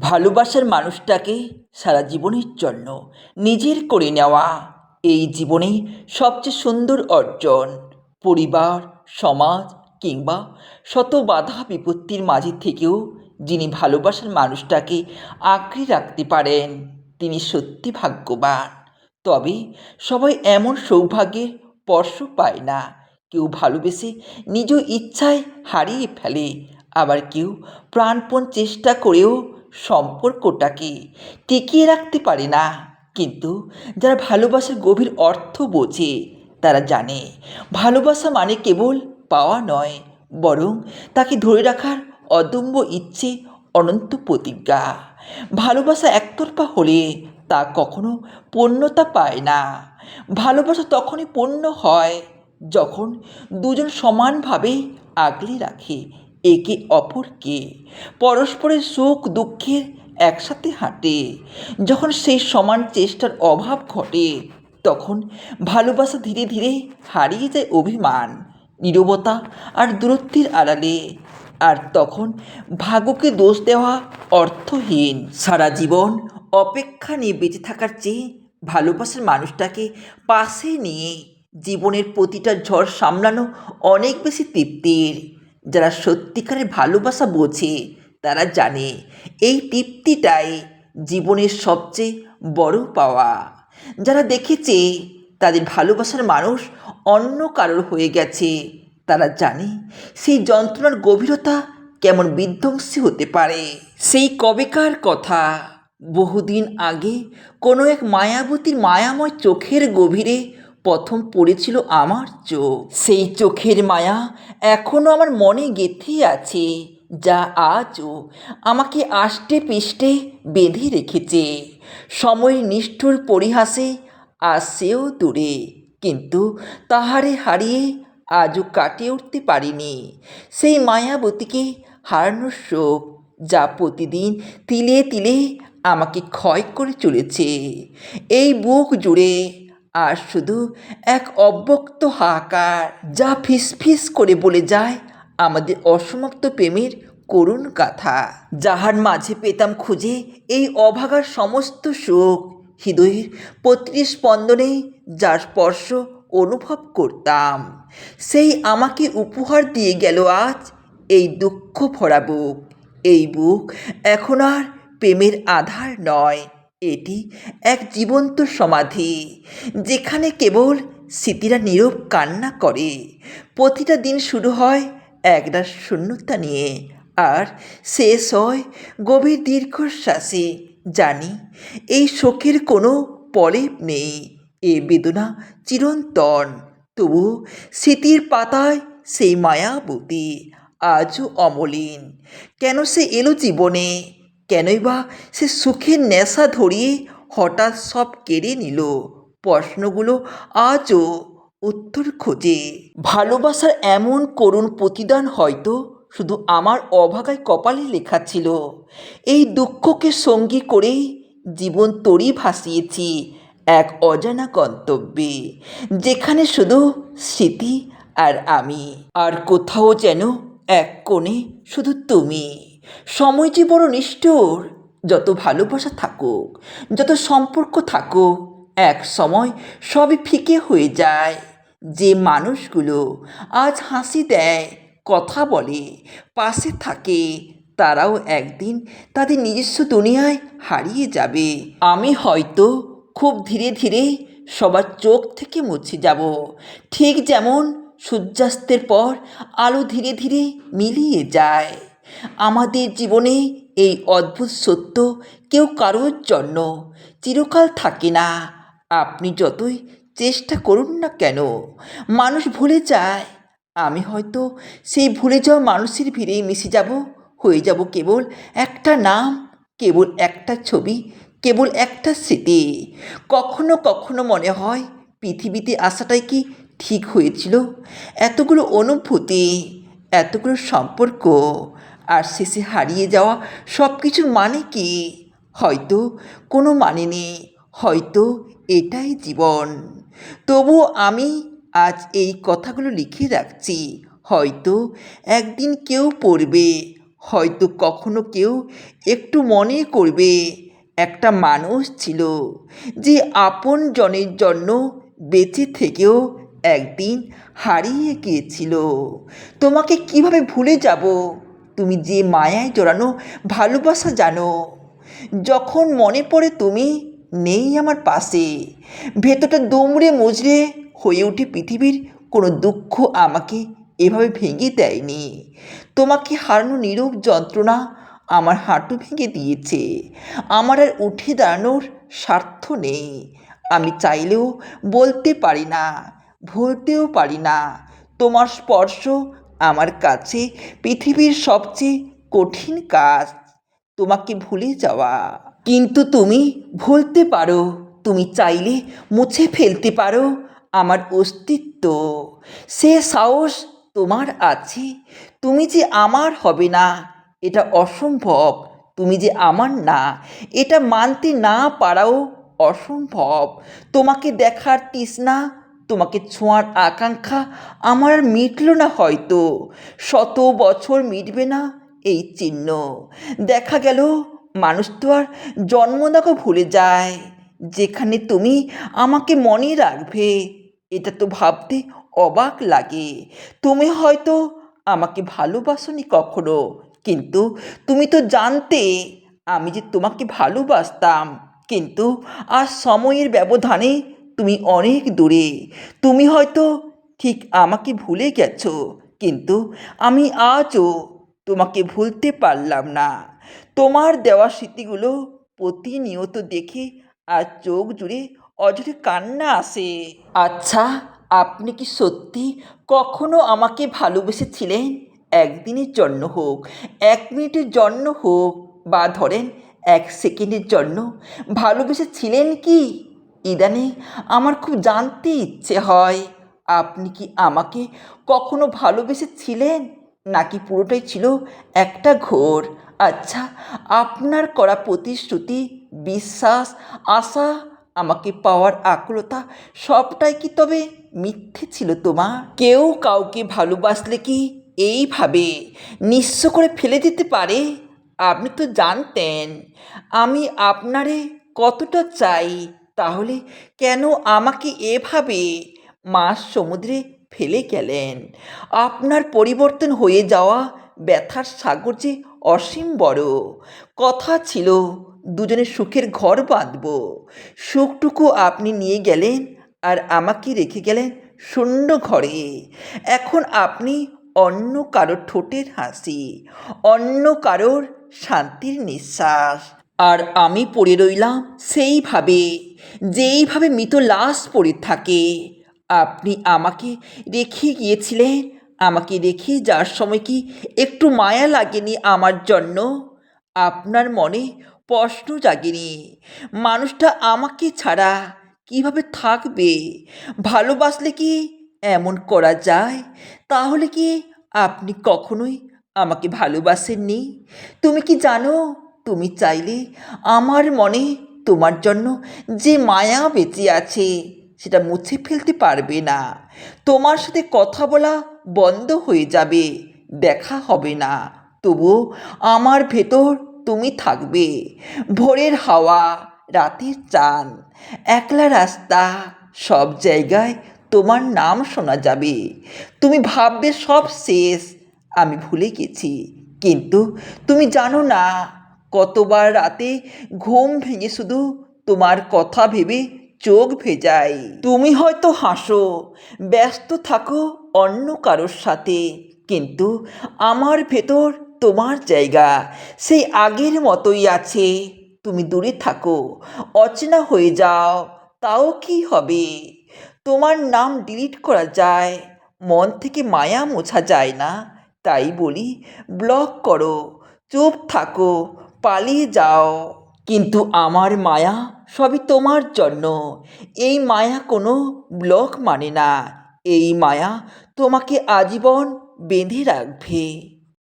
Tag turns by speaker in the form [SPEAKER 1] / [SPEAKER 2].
[SPEAKER 1] ভালোবাসার মানুষটাকে সারা জীবনের জন্য নিজের করে নেওয়া এই জীবনে সবচেয়ে সুন্দর অর্জন। পরিবার, সমাজ কিংবা শত বাধা বিপত্তির মাঝে থেকেও যিনি ভালোবাসার মানুষটাকে আঁকড়ে রাখতে পারেন, তিনি সত্যি ভাগ্যবান। তবে সবাই এমন সৌভাগ্যের স্পর্শ পায় না। কেউ ভালোবেসে নিজ ইচ্ছায় হারিয়ে ফেলে, আবার কেউ প্রাণপণ চেষ্টা করেও সম্পর্কটাকে টিকিয়ে রাখতে পারে না। কিন্তু যারা ভালোবাসার গভীর অর্থ বোঝে, তারা জানে ভালোবাসা মানে কেবল পাওয়া নয়, বরং তাকে ধরে রাখার অদম্য ইচ্ছে অনন্ত প্রতিজ্ঞা। ভালোবাসা একতরফা হলে তা কখনো পূর্ণতা পায় না। ভালোবাসা তখনই পূর্ণ হয় যখন দুজন সমানভাবে আগলে রাখে একে অপরকে? পরস্পরের সুখ দুঃখের একসাথে হাঁটে। যখন সেই সমান চেষ্টার অভাব ঘটে, তখন ভালোবাসা ধীরে ধীরে হারিয়ে যায় অভিমান, নীরবতা আর দূরত্বের আড়ালে। আর তখন ভাগ্যকে দোষ দেওয়া অর্থহীন। সারা জীবন অপেক্ষা নিয়ে বেঁচে থাকার চেয়ে ভালোবাসার মানুষটাকে পাশে নিয়ে জীবনের প্রতিটা ঝড় সামলানো অনেক বেশি তৃপ্তির। যারা সত্যিকারের ভালোবাসা বোঝে, তারা জানে এই তৃপ্তিটাই জীবনের সবচেয়ে বড় পাওয়া। যারা দেখেছে তাদের ভালোবাসার মানুষ অন্য কারোর হয়ে গেছে, তারা জানে সেই যন্ত্রণার গভীরতা কেমন বিধ্বংসী হতে পারে। সেই কবেকার কথা, বহুদিন আগে কোনো এক মায়াবতীর মায়াময় চোখের গভীরে প্রথম পড়েছিল আমার চোখ। সেই চোখের মায়া এখনও আমার মনে গেঁথে আছে, যা আজও আমাকে আষ্টে পিষ্টে বেঁধে রেখেছে। সময়ের নিষ্ঠুর পরিহাসে আজ সেও দূরে, কিন্তু তাহারে হারিয়ে আজও কাটিয়ে উঠতে পারিনি। সেই মায়াবতীকে হারানোর শোক, যা প্রতিদিন তিলে তিলে আমাকে ক্ষয় করে চলেছে। এই বুক জুড়ে আর শুধু এক অব্যক্ত হাহাকার যা ফিসফিস করে বলে যায় আমাদের অসমাপ্ত প্রেমের করুণ গাথা। যাহার মাঝে পেতাম খুঁজে এই অভাগার সমস্ত সুখ হৃদয়ের প্রতিটি স্পন্দনে যার স্পর্শ অনুভব করতাম। সেই আমাকে উপহার দিয়ে গেল আজ এই দুঃখ ভরা বুক। এই বুক এখন আর প্রেমের আধার নয়। এটি এক জীবন্ত সমাধি, যেখানে কেবল স্মৃতিরা নীরব কান্না করে। প্রতিটা দিন শুরু হয় একটা শূন্যতা নিয়ে, আর শেষ হয় গভীর দীর্ঘশ্বাসে। জানি, এই শোকের কোনো পলেপ নেই, এ বেদনা চিরন্তন। তবু স্মৃতির পাতায় সেই মায়াবতী, আজও অমলিন। কেন সে এলো জীবনে? কেনই বা সে সুখের নেশা ধরিয়ে হঠাৎ সব কেড়ে নিল। প্রশ্নগুলো আজও উত্তর খোঁজে। ভালোবাসার এমন করুণ প্রতিদান হয়তো শুধু আমার অভাগায় কপালে লেখা ছিল। এই দুঃখকে সঙ্গী করেই জীবন তরি ভাসিয়েছি এক অজানা গন্তব্যে, যেখানে শুধু স্মৃতি আর আমি। আর কোথাও যেন এক কোণে শুধু তুমি। সময় যে বড় নিষ্ঠুর। যত ভালোবাসা থাকুক, যত সম্পর্ক থাকুক, এক সময় সবই ফিকে হয়ে যায়। যে মানুষগুলো আজ হাসি দেয়, কথা বলে, পাশে থাকে, তারাও একদিন তাদের নিজস্ব দুনিয়ায় হারিয়ে যাবে। আমি হয়তো খুব ধীরে ধীরে সবার চোখ থেকে মুছে যাব। ঠিক যেমন সূর্যাস্তের পর আলো ধীরে ধীরে মিলিয়ে যায়। আমাদের জীবনে এই অদ্ভুত সত্য কেউ কারোর জন্য চিরকাল থাকে না। আপনি যতই চেষ্টা করুন না কেন, মানুষ ভুলে যায়। আমি হয়তো সেই ভুলে যাওয়া মানুষের ভিড়েই মিশে যাব, হয়ে যাব কেবল একটা নাম, কেবল একটা ছবি, কেবল একটা স্মৃতি। কখনো কখনো মনে হয় পৃথিবীতে আসাটাই কি ঠিক হয়েছিল? এতগুলো অনুভূতি, এতগুলো সম্পর্ক আর শেষে হারিয়ে যাওয়া সব কিছুর মানে কি? হয়তো কোনো মানে নেই, হয়তো এটাই জীবন। তবুও আমি আজ এই কথাগুলো লিখে রাখছি। হয়তো একদিন কেউ পড়বে, হয়তো কখনো কেউ একটু মনে করবে, একটা মানুষ ছিল যে আপন জনের জন্য বেঁচে থেকেও একদিন হারিয়ে গিয়েছিল। তোমাকে কীভাবে ভুলে যাব? তুমি যে মায়ায় জড়ানো, ভালোবাসা জানো। যখন মনে পড়ে তুমি, নেই আমার পাশে। ভেতরটা দুমড়ে মুচড়ে হয়ে ওঠে পৃথিবীর কোনো দুঃখ আমাকে এভাবে ভেঙে দেয়নি। তোমাকে হারানো নীরব যন্ত্রণা আমার হাঁটু ভেঙে দিয়েছে। আমার আর উঠে দাঁড়ানোর স্বার্থ নেই। আমি চাইলেও বলতে পারি না, ভুলতেও পারি না। তোমার স্পর্শ আমার কাছে পৃথিবীর সবচেয়ে কঠিন কাজ তোমাকে ভুলে যাওয়া। কিন্তু তুমি ভুলতে পারো, তুমি চাইলে মুছে ফেলতে পারো আমার অস্তিত্ব। সে সাহস তোমার আছে, তুমি যে আমার হবে না, এটা অসম্ভব। তুমি যে আমার না, এটা মানতে না পারাও অসম্ভব। তোমাকে দেখার তৃষ্ণা তোমাকে ছোঁয়ার আকাঙ্ক্ষা আমার আর মিটল না হয়তো। শত বছর মিটবে না এই চিহ্ন। দেখা গেল, মানুষ তো আর জন্মদাগও ভুলে যায়। যেখানে তুমি আমাকে মনে রাখবে, এটা তো ভাবতে অবাক লাগে। তুমি হয়তো আমাকে ভালোবাসনি কখনো, কিন্তু তুমি তো জানতে আমি যে তোমাকে ভালোবাসতাম। কিন্তু আর সময়ের ব্যবধানে তুমি অনেক দূরে। তুমি হয়তো ঠিক আমাকে ভুলে গেছো, কিন্তু আমি আজও তোমাকে ভুলতে পারলাম না। তোমার দেওয়া স্মৃতিগুলো প্রতিনিয়ত দেখে আর চোখ জুড়ে অঝরে কান্না আসে। আচ্ছা আপনি কি সত্যি কখনো আমাকে ভালোবেসেছিলেন? একদিনের জন্য হোক, এক মিনিটের জন্য হোক, বা ধরেন এক সেকেন্ডের জন্য ভালোবেসেছিলেন কি? ইদানিং আমার খুব জানতে ইচ্ছে হয়, আপনি কি আমাকে কখনো ভালোবেসেছিলেন? নাকি পুরোটাই ছিল একটা ঘোর? আচ্ছা আপনার করা প্রতিশ্রুতি, বিশ্বাস, আশা, আমাকে পাওয়ার আকুলতা, সবটাই কি তবে মিথ্যে ছিল তোমার? কেউ কাউকে ভালোবাসলে কি এইভাবে নিঃস্ব করে ফেলে দিতে পারে? আপনি তো জানতেন, আমি আপনারে কতটা চাই। তাহলে কেন আমাকে এভাবে মাস সমুদ্রে ফেলে গেলেন? আপনার পরিবর্তন হয়ে যাওয়া ব্যথার সাগর যে অসীম বড়। কথা ছিল, দুজনে সুখের ঘর বাঁধব। সুখটুকু আপনি নিয়ে গেলেন আর আমাকে রেখে গেলেন শূন্য ঘরে। এখন আপনি অন্য কারোর ঠোঁটের হাসি, অন্য কারোর শান্তির নিঃশ্বাস। আর আমি পড়ে রইলাম সেইভাবে যেইভাবে মৃত লাশ পড়ে থাকে, আপনি আমাকে রেখে গিয়েছিলেন, আমাকে রেখে যাওয়ার সময় কি একটু মায়া লাগেনি আমার জন্য? আপনার মনে প্রশ্ন জাগেনি, মানুষটা আমাকে ছাড়া কীভাবে থাকবে? ভালোবাসলে কি এমন করা যায়? তাহলে কি আপনি কখনোই আমাকে ভালোবাসেননি? তুমি কি জানো? তুমি চাইলে আমার মনে তোমার জন্য যে মায়া বেঁচে আছে, সেটা মুছে ফেলতে পারবে না। তোমার সাথে কথা বলা বন্ধ হয়ে যাবে, দেখা হবে না। তবু আমার ভেতর তুমি থাকবে। ভোরের হাওয়া, রাতের চান একলা রাস্তা, সব জায়গায় তোমার নাম শোনা যাবে। তুমি ভাববে সব শেষ, আমি ভুলে গেছি। কিন্তু তুমি জানো না কতবার রাতে ঘুম ভেঙে শুধু তোমার কথা ভেবে চোখ ভেজাই তুমি হয়তো হাসো, ব্যস্ত থাকো অন্য কারোর সাথে, কিন্তু আমার ভেতর তোমার জায়গা, সেই আগের মতোই আছে। তুমি দূরে থাকো, অচেনা হয়ে যাও, তাও কি হবে? তোমার নাম ডিলিট করা যায়, মন থেকে মায়া মোছা যায় না, তাই বলি ব্লক করো, চুপ থাকো পালিয়ে যাও। কিন্তু আমার মায়া সবই তোমার জন্য। এই মায়া কোনো ব্লক মানে না। এই মায়া তোমাকে আজীবন বেঁধে রাখবে।